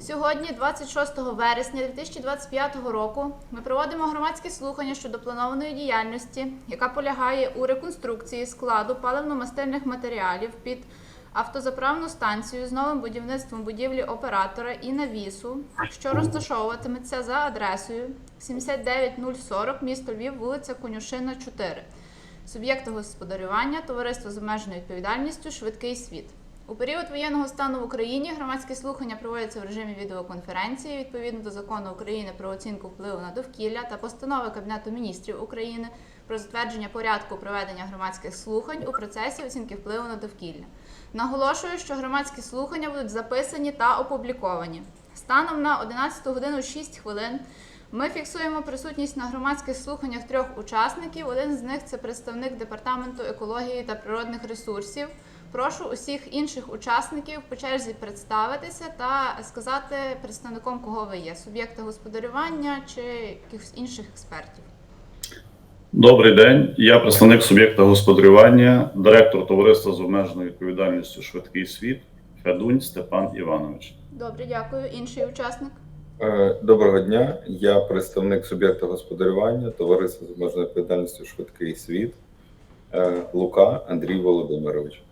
Сьогодні, 26 вересня 2025 року, ми проводимо громадські слухання щодо планованої діяльності, яка полягає у реконструкції складу паливно-мастильних матеріалів під автозаправну станцію з новим будівництвом будівлі оператора і навісу, що розташовуватиметься за адресою 79040 місто Львів, вулиця Конюшина, 4. Суб'єкти господарювання, товариство з обмеженою відповідальністю Швидкий світ. У період воєнного стану в Україні громадські слухання проводяться в режимі відеоконференції відповідно до закону України про оцінку впливу на довкілля та постанови Кабінету міністрів України про затвердження порядку проведення громадських слухань у процесі оцінки впливу на довкілля. Наголошую, що громадські слухання будуть записані та опубліковані. Станом на 11 годину 6 хвилин ми фіксуємо присутність на громадських слуханнях трьох учасників. Один з них це представник департаменту екології та природних ресурсів. Прошу усіх інших учасників по черзі представитися та сказати представником, кого ви є суб'єкта господарювання чи якихось інших експертів. Добрий день. Я представник суб'єкта господарювання, директор товариства з обмеженою відповідальністю Швидкий світ Федунь Степан Іванович. Добре, дякую. Інший учасник. Е, Доброго дня. Я представник суб'єкта господарювання, товариства з обмеженою відповідальністю Швидкий світ е, Лука Андрій Володимирович.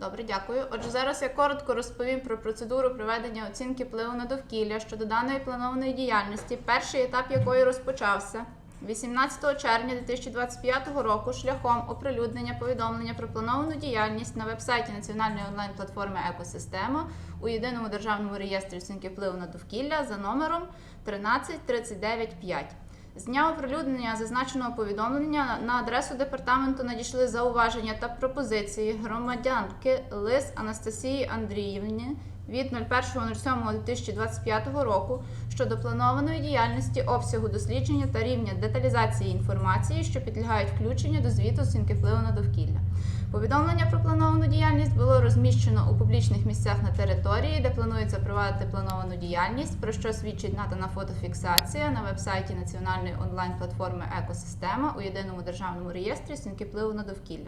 Добре, дякую. Отже, зараз я коротко розповім про процедуру проведення оцінки впливу на довкілля щодо даної планованої діяльності, перший етап якої розпочався 18 червня 2025 року шляхом оприлюднення повідомлення про плановану діяльність на вебсайті національної онлайн-платформи Екосистема у єдиному державному реєстрі оцінки впливу на довкілля за номером 13395. З дня оприлюднення зазначеного повідомлення на адресу департаменту надійшли зауваження та пропозиції громадянки Лис Анастасії Андріївни від 01.07.2025 року щодо планованої діяльності обсягу дослідження та рівня деталізації інформації, що підлягають включенню до звіту оцінки впливу на довкілля. Повідомлення про плановану діяльність було розміщено у публічних місцях на території, де планується провадити плановану діяльність, про що свідчить надана фотофіксація на вебсайті національної онлайн-платформи Екосистема у єдиному державному реєстрі оцінки впливу на довкілля.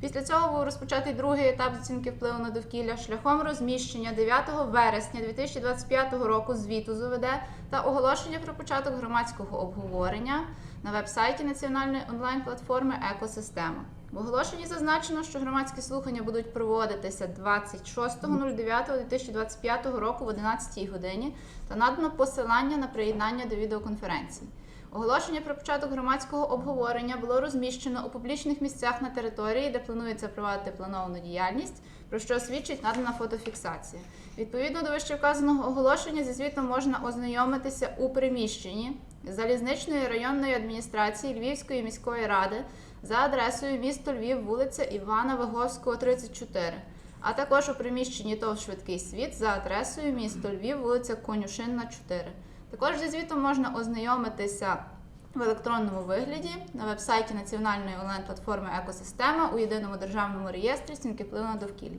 Після цього був розпочатий другий етап оцінки впливу на довкілля шляхом розміщення 9 вересня 2025 року звіту з ОВД та оголошення про початок громадського обговорення на вебсайті національної онлайн-платформи Екосистема. В оголошенні зазначено, що громадські слухання будуть проводитися 26.09.2025 року в 11 годині та надано посилання на приєднання до відеоконференції. Оголошення про початок громадського обговорення було розміщено у публічних місцях на території, де планується провадити плановану діяльність, про що свідчить надана фотофіксація. Відповідно до вищевказаного оголошення зі звітом можна ознайомитися у приміщенні залізничної районної адміністрації Львівської міської ради за адресою місто Львів, вулиця Івана Виговського, 34, а також у приміщенні ТОВ Швидкий світ за адресою місто Львів, вулиця Конюшинна, 4. Також зі звітом можна ознайомитися в електронному вигляді на вебсайті національної онлайн-платформи Екосистема у єдиному державному реєстрі оцінки впливу на довкілля.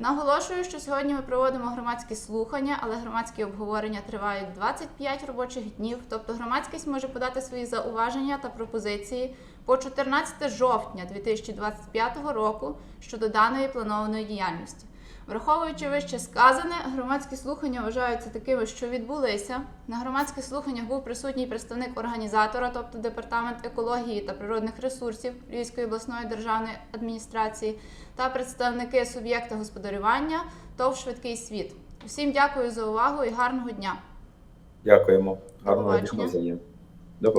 Наголошую, що сьогодні ми проводимо громадські слухання, але громадські обговорення тривають 25 робочих днів. Тобто громадськість може подати свої зауваження та пропозиції по 14 жовтня 2025 року щодо даної планованої діяльності. Враховуючи вище сказане, громадські слухання вважаються такими, що відбулися. На громадських слуханнях був присутній представник організатора, тобто департамент екології та природних ресурсів Львівської обласної державної адміністрації, та представники суб'єкта господарювання ТОВ Швидкий світ. Усім дякую за увагу і гарного дня! Дякуємо. Гарного дня.